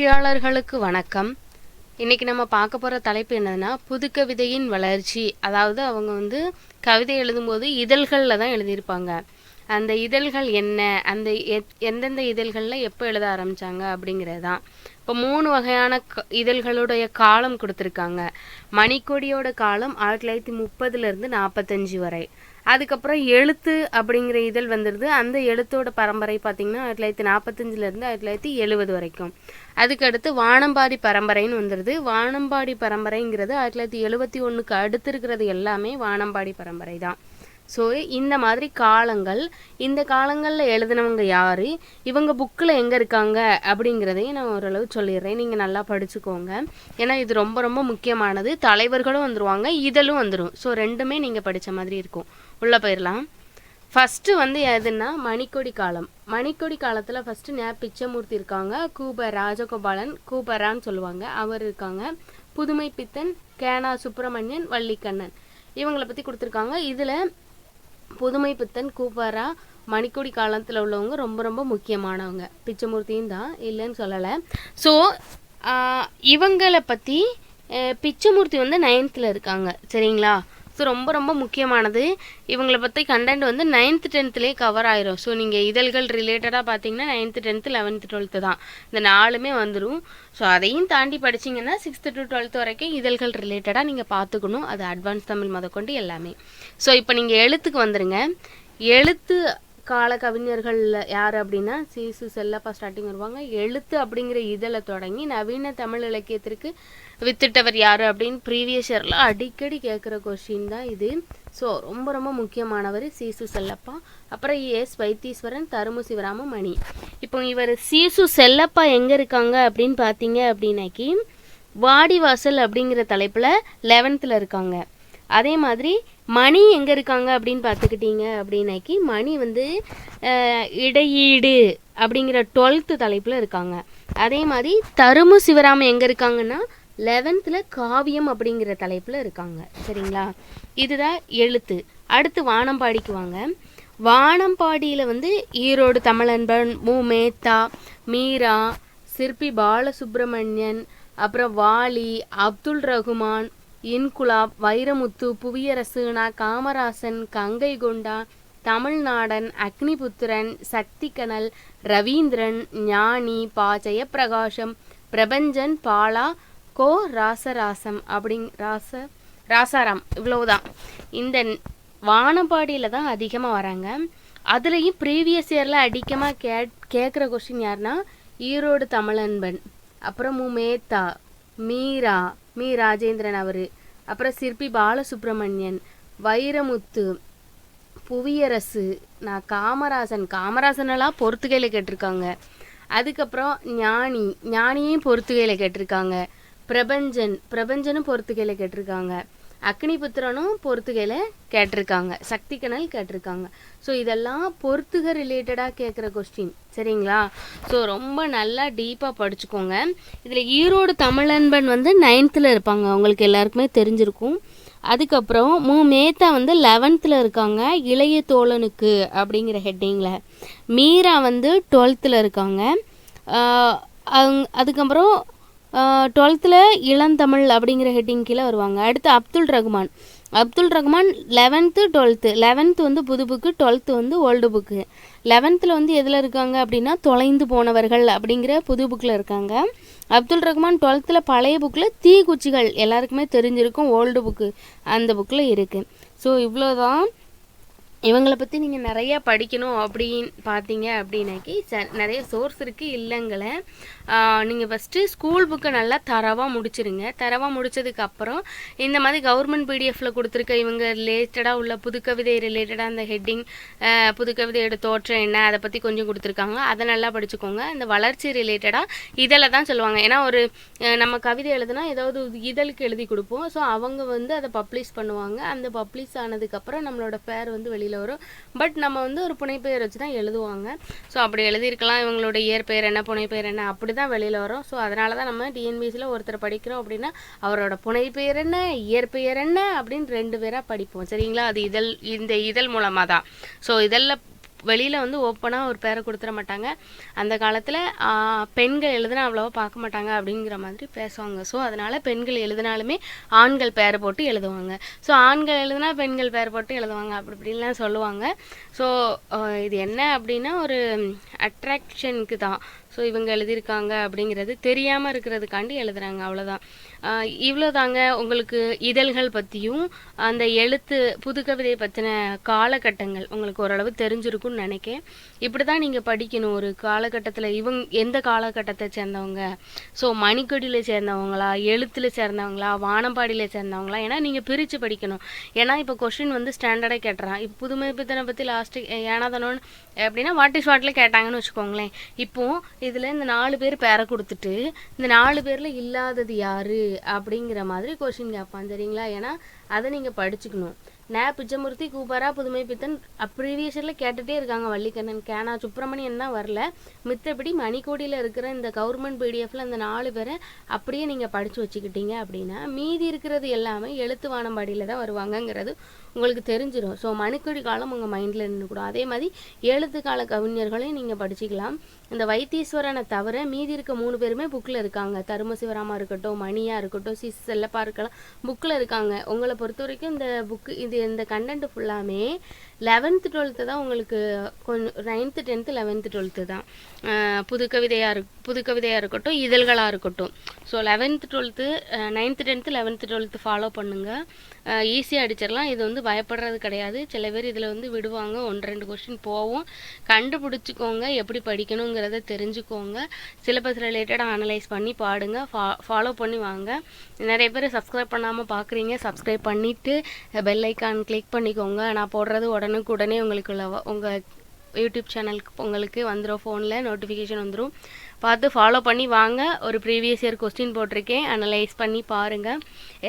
வெற்றியாளர்களுக்கு வணக்கம். இன்றைக்கி நம்ம பார்க்க போகிற தலைப்பு என்னதுன்னா புதுக்கவிதையின் வளர்ச்சி. அதாவது அவங்க வந்து கவிதை எழுதும்போது இதழ்களில் தான் எழுதியிருப்பாங்க. அந்த இதழ்கள் என்ன? அந்த எத்- எந்தெந்த இதழ்களில் எப்போ எழுத ஆரம்பித்தாங்க அப்படிங்கிறது தான் இப்போ மூணு வகையான க- இதழ்களுடைய காலம் கொடுத்துருக்காங்க. மணிக்கொடியோட காலம் ஆயிரத்தி தொள்ளாயிரத்தி முப்பதுலேருந்து நாற்பத்தஞ்சு வரை. அதுக்கப்புறம் எழுத்து அப்படிங்கிற இதழ் வந்துடுது அந்த எழுத்தோட பரம்பரை பார்த்தீங்கன்னா ஆயிரத்தி தொள்ளாயிரத்தி நாற்பத்தஞ்சிலேருந்து ஆயிரத்தி தொள்ளாயிரத்தி எழுபது வரைக்கும். அதுக்கடுத்து வானம்பாடி பரம்பரைன்னு வந்துடுது வானம்பாடி பரம்பரைங்கிறது ஆயிரத்தி தொள்ளாயிரத்தி எழுபத்தி ஒன்றுக்கு அடுத்து இருக்கிறது எல்லாமே வானம்பாடி பரம்பரை தான். ஸோ இந்த மாதிரி காலங்கள் இந்த காலங்களில் எழுதினவங்க யார் இவங்க புக்கில் எங்கே இருக்காங்க அப்படிங்கிறதையும் நான் ஓரளவு சொல்லிடுறேன். நீங்கள் நல்லா படிச்சுக்கோங்க. ஏன்னா இது ரொம்ப ரொம்ப முக்கியமானது. தலைவர்களும் வந்துருவாங்க இதழும் வந்துடும் ஸோ ரெண்டுமே நீங்கள் படித்த மாதிரி இருக்கும். உள்ளே போயிடலாம் ஃபஸ்ட்டு வந்து எதுன்னா மணிக்கொடி காலம். மணிக்கொடி காலத்தில் ஃபஸ்ட்டு நே பிச்சமூர்த்தி இருக்காங்க. கூப ராஜகோபாலன் கூபரான்னு சொல்லுவாங்க. அவர் இருக்காங்க. புதுமை பித்தன் கேனா சுப்பிரமணியன் வள்ளிக்கண்ணன். இவங்களை பற்றி கொடுத்துருக்காங்க. இதில் புதுமை பித்தன் கூபரா மணிக்கொடி காலத்தில் உள்ளவங்க ரொம்ப ரொம்ப முக்கியமானவங்க. பிச்சமூர்த்தியும் தான். இல்லைன்னு சொல்லலை. ஸோ இவங்களை பற்றி பிச்சமூர்த்தி வந்து நைன்த்தில் இருக்காங்க. சரிங்களா? ஸோ ரொம்ப ரொம்ப முக்கியமானது. இவங்களை பற்றி கண்டென்ட் வந்து நைன்த்து டென்த்துலேயே கவர் ஆயிரும். ஸோ நீங்கள் இதழ்கள் ரிலேட்டடாக பார்த்தீங்கன்னா நைன்த்து டென்த்து லெவன்த்து டுவெல்த்து தான். இந்த நாலுமே வந்துடும் ஸோ அதையும் தாண்டி படிச்சீங்கன்னா சிக்ஸ்த்து டு டுவெல்த்து வரைக்கும் இதழ்கள் ரிலேட்டடாக நீங்கள் பார்த்துக்கணும் அது அட்வான்ஸ் தமிழ் முதற்கொண்டு எல்லாமே. ஸோ இப்போ நீங்கள் எழுத்துக்கு வந்துடுங்க எழுத்து கால கவிஞர்களில் யார் அப்படின்னா சீசு செல்லப்பா ஸ்டார்டிங் வருவாங்க. எழுத்து அப்படிங்கிற இதழை தொடங்கி நவீன தமிழ் இலக்கியத்திற்கு வித்திட்டவர் யார் அப்படின்னு ப்ரீவியஸ் இயரில் அடிக்கடி கேட்குற கொஷின் தான் இது. ஸோ ரொம்ப ரொம்ப முக்கியமானவர் சீசு செல்லப்பா. அப்புறம் எஸ். வைத்தீஸ்வரன் தருமு சிவராம மணி இப்போ இவர் சீசு செல்லப்பா எங்கே இருக்காங்க அப்படின்னு பார்த்தீங்க அப்படின்னாக்கி வாடிவாசல் அப்படிங்கிற தலைப்பில் லெவன்த்தில் இருக்காங்க. அதே மாதிரி மணி எங்கே இருக்காங்க அப்படின்னு பார்த்துக்கிட்டீங்க அப்படின்னாக்கி மணி வந்து இடையீடு அப்படிங்கிற டுவெல்த்து தலைப்பில் இருக்காங்க. அதே மாதிரி தருமு சிவராம எங்கே இருக்காங்கன்னா லெவன்த்தில் காவியம் அப்படிங்கிற தலைப்பில் இருக்காங்க. சரிங்களா? இதுதான் எழுத்து. அடுத்து வானம்பாடிக்கு வாங்க. வானம்பாடியில் வந்து ஈரோடு தமிழன்பன் மு. மேத்தா மீரா சிற்பி பாலசுப்ரமணியன் அப்புறம் வாலி அப்துல் ரகுமான் இன்குலாப் வைரமுத்து புவியரசுனா காமராசன் கங்கை கொண்டா தமிழ்நாடன் அக்னிபுத்திரன் சக்திகனல் ரவீந்திரன் ஞானி பா. ஜெயப்பிரகாசம் பிரபஞ்சன் பாலா கோ. ராசராசம் அப்படிங் ராச ராசாராம் இவ்வளவுதான். இந்த வானம்பாடியில் தான் அதிகமாக வராங்க. அதுலேயும் ப்ரீவியஸ் இயரில் அதிகமாக கே கேட்குற கொஸ்டின் யாருன்னா ஈரோடு தமிழன்பன் அப்புறம் மேத்தா மீரா மி. ராஜேந்திரன் அவர். அப்புறம் சிற்பி பாலசுப்ரமணியன் வைரமுத்து புவியரசு நான் காமராசன். காமராசனெல்லாம் பொறுத்துகையில் கேட்டிருக்காங்க. அதுக்கப்புறம் ஞானி ஞானியையும் பொறுத்துகையில் கேட்டிருக்காங்க. பிரபஞ்சன் பிரபஞ்சனும் பொறுத்துகையில் கேட்டிருக்காங்க. அக்னிபுத்திரனும் பொறுத்துகையில் கேட்டிருக்காங்க. சக்தி சக்திகனல் கேட்டிருக்காங்க. ஸோ இதெல்லாம் பொறுத்துக ரிலேட்டடாக கேட்குற கொஸ்டின் சரிங்களா? ஸோ ரொம்ப நல்லா டீப்பாக படிச்சுக்கோங்க. இதில் ஈரோடு தமிழன்பன் வந்து நைன்த்தில் இருப்பாங்க. உங்களுக்கு எல்லாருக்குமே தெரிஞ்சிருக்கும். அதுக்கப்புறம் மு. மேத்தா வந்து லெவன்த்தில் இருக்காங்க. இளைய தோழனுக்கு அப்படிங்கிற ஹெட்டிங்கில் மீரா வந்து டுவெல்த்தில் இருக்காங்க. அதுக்கப்புறம் டுவெல்த்தில் இளந்தமிழ் அப்படிங்கிற ஹெட்டிங் கீழே வருவாங்க. அடுத்து Abdul Rahman. Abdul Rahman eleventh twelfth eleventh வந்து புது புக்கு டுவெல்த்து வந்து ஓல்டு புக்கு லெவன்த்தில் வந்து எதில் இருக்காங்க அப்படின்னா தொலைந்து போனவர்கள் அப்படிங்கிற புது புக்கில் இருக்காங்க. அப்துல் ரகுமான் டுவெல்த்தில் பழைய புக்கில் தீக்குச்சிகள் எல்லாருக்குமே தெரிஞ்சிருக்கும் ஓல்டு புக்கு அந்த புக்கில் இருக்குது ஸோ இவ்வளோதான் இவங்களை பற்றி நீங்கள் நிறையா படிக்கணும் அப்படின்னு பார்த்தீங்க அப்படின்னாக்கி ச நிறைய சோர்ஸ் இருக்குது இல்லைங்களே. நீங்கள் ஃபஸ்ட்டு ஸ்கூல் புக்கை நல்லா தரவாக முடிச்சிருங்க. தரவாக முடித்ததுக்கப்புறம் இந்த மாதிரி கவர்மெண்ட் பிடிஎஃப்பில் கொடுத்துருக்க இவங்க ரிலேட்டடாக உள்ள புதுக்கவிதை ரிலேட்டடாக அந்த ஹெட்டிங் புதுக்கவிதையோட தோற்றம் என்ன அதை பற்றி கொஞ்சம் கொடுத்துருக்காங்க. அதை நல்லா படிச்சுக்கோங்க. அந்த வளர்ச்சி ரிலேட்டடாக இதில் தான் சொல்லுவாங்க. ஏன்னா ஒரு நம்ம கவிதை எழுதுனா ஏதாவது இதழுக்கு எழுதி கொடுப்போம். ஸோ அவங்க வந்து அதை பப்ளிஷ் பண்ணுவாங்க. அந்த பப்ளிஷ் ஆனதுக்கப்புறம் நம்மளோட பேர் வந்து வெளியில் வரும். பட் நம்ம வந்து ஒரு புனைப்பெயர் வச்சு தான் எழுதுவாங்க. ஸோ அப்படி எழுதியிருக்கலாம். இவங்களோட இயற்பெயர் என்ன புனைப்பெயர் என்ன அப்படி தான் வெளியில் வரும். ஸோ அதனால தான் நம்ம டிஎன்பிசியில் ஒருத்தர் படிக்கிறோம் அப்படின்னா அவரோட புனைப்பெயர் என்ன இயற்பெயர் என்ன அப்படின்னு ரெண்டு பேராக படிப்போம். சரிங்களா? அது இதழ் இந்த இதழ் மூலமாக தான் ஸோ இதழில் வெளியில் வந்து ஓப்பனாக ஒரு பேரை கொடுத்துட மாட்டாங்க. அந்த காலத்தில் பெண்கள் எழுதுனா அவ்வளோவா பார்க்க மாட்டாங்க அப்படிங்கிற மாதிரி பேசுவாங்க. ஸோ அதனால் பெண்கள் எழுதினாலுமே ஆண்கள் பேரை போட்டு எழுதுவாங்க. ஸோ ஆண்கள் எழுதுனா பெண்கள் பேர் போட்டு எழுதுவாங்க. அப்படி இப்படின்லாம் சொல்லுவாங்க. ஸோ இது என்ன அப்படின்னா ஒரு அட்ராக்ஷனுக்கு தான். ஸோ இவங்க எழுதியிருக்காங்க அப்படிங்கிறது தெரியாமல் இருக்கிறதுக்காண்டி எழுதுறாங்க அவ்வளோதான் இவ்வளோ தாங்க உங்களுக்கு இதழ்கள் பற்றியும் அந்த எழுத்து புதுக்கவிதை பற்றின காலகட்டங்கள் உங்களுக்கு ஓரளவு தெரிஞ்சிருக்கும்னு நினைக்கேன் இப்படி தான் நீங்கள் படிக்கணும் ஒரு காலகட்டத்தில் இவங்க எந்த காலகட்டத்தை சேர்ந்தவங்க? ஸோ மணிக்கொடியில் சேர்ந்தவங்களா எழுத்தில் சேர்ந்தவங்களா வானம்பாடியில் சேர்ந்தவங்களா? ஏன்னா நீங்கள் பிரித்து படிக்கணும். ஏன்னா இப்போ கொஷின் வந்து ஸ்டாண்டர்டாக கேட்டுறான். இப்போ புதுமை பித்தனை பற்றி லாஸ்ட்டு ஏனாதனோன்னு அப்படின்னா வாட் இஸ் வாட்டில் கேட்டாங்கன்னு வச்சுக்கோங்களேன். இப்போது இதில் இந்த நாலு பேர் பேரை கொடுத்துட்டு இந்த நாலு பேரில் இல்லாதது யார்? அப்படிங்கிற மாதிரி கொஷின் கேட்பான் சரிங்களா ஏன்னா அதை நீங்கள் படிச்சுக்கணும். நே பிச்சமூர்த்தி கூப்பாரா புதுமை பித்தன் ப்ரீவியஸ் இயரில் கேட்டுகிட்டே இருக்காங்க வள்ளிக்கண்ணன். கேனா சுப்பிரமணியன் தான் வரல. மித்தபடி மணிக்கோடியில் இருக்கிற இந்த கவர்மெண்ட் பிடிஎஃப்ல அந்த நாலு பேரை அப்படியே நீங்கள் படித்து வச்சுக்கிட்டீங்க அப்படின்னா மீதி இருக்கிறது எல்லாமே எழுத்து வானம்பாடியில் தான் வருவாங்கங்கிறது உங்களுக்கு தெரிஞ்சிடும் ஸோ மணிக்கொடி காலம் உங்கள் மைண்டில் நின்றுக்கூடும் அதே மாதிரி எழுத்து கால கவிஞர்களையும் நீங்கள் படிச்சுக்கலாம். இந்த வைத்தீஸ்வரனை தவிர மீதி இருக்க மூணு பேருமே புக்கில் இருக்காங்க. தரும சிவராமா இருக்கட்டும் மணியாக இருக்கட்டும் சி செல்லப்பா இருக்கலாம் புக்கில் இருக்காங்க. உங்களை பொறுத்த வரைக்கும் இந்த புக்கு இது இந்த கண்டென்ட் ஃபுல்லாமே லெவன்த்து டுவெல்த்து தான் உங்களுக்கு கொஞ்சம் நைன்த்து டென்த்து லெவன்த்து டுவெல்த்து தான். புது கவிதையாக இரு புது கவிதையாக இருக்கட்டும் இதழ்களாக இருக்கட்டும். So eleventh twelfth ninth tenth eleventh twelfth follow பண்ணுங்கள் ஈஸியாக அடிச்சிடலாம். இது வந்து பயப்படுறது கிடையாது. சில பேர் இதில் வந்து விடுவாங்க. ஒன்று ரெண்டு கொஸ்டின் போவோம். கண்டுபிடிச்சிக்கோங்க. எப்படி படிக்கணுங்கிறத தெரிஞ்சுக்கோங்க. சிலபஸ் ரிலேட்டடாக அனலைஸ் பண்ணி பாடுங்க. ஃபா ஃபாலோ பண்ணி வாங்க. நிறைய பேர் சப்ஸ்கிரைப் பண்ணாமல் பார்க்குறீங்க சப்ஸ்கிரைப் பண்ணிவிட்டு பெல் ஐக்கான் கிளிக் பண்ணிக்கோங்க. நான் போடுறது உடனுக்குடனே உங்களுக்கு உங்கள் யூடியூப் சேனலுக்கு உங்களுக்கு வந்துடும் ஃபோனில் நோட்டிஃபிகேஷன் வந்துடும் பார்த்து ஃபாலோ பண்ணி வாங்க. ஒரு ப்ரீவியஸ் இயர் கொஸ்டின் போட்டிருக்கேன். அனலைஸ் பண்ணி பாருங்கள்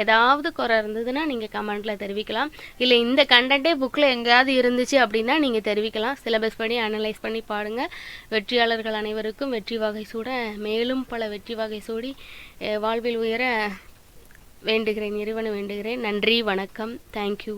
ஏதாவது குறை இருந்ததுன்னா நீங்கள் கமெண்ட்டில் தெரிவிக்கலாம். இல்லை இந்த கண்டென்ட்டே புக்கில் எங்கேயாவது இருந்துச்சு அப்படின்னா நீங்கள் தெரிவிக்கலாம். சிலபஸ் படி அனலைஸ் பண்ணி பாருங்கள் வெற்றியாளர்கள் அனைவருக்கும் வெற்றி வகை சூட மேலும் பல வெற்றி வகை சூடி வாழ்வில் உயர வேண்டுகிறேன் இறைவனை வேண்டுகிறேன். நன்றி வணக்கம். தேங்க்யூ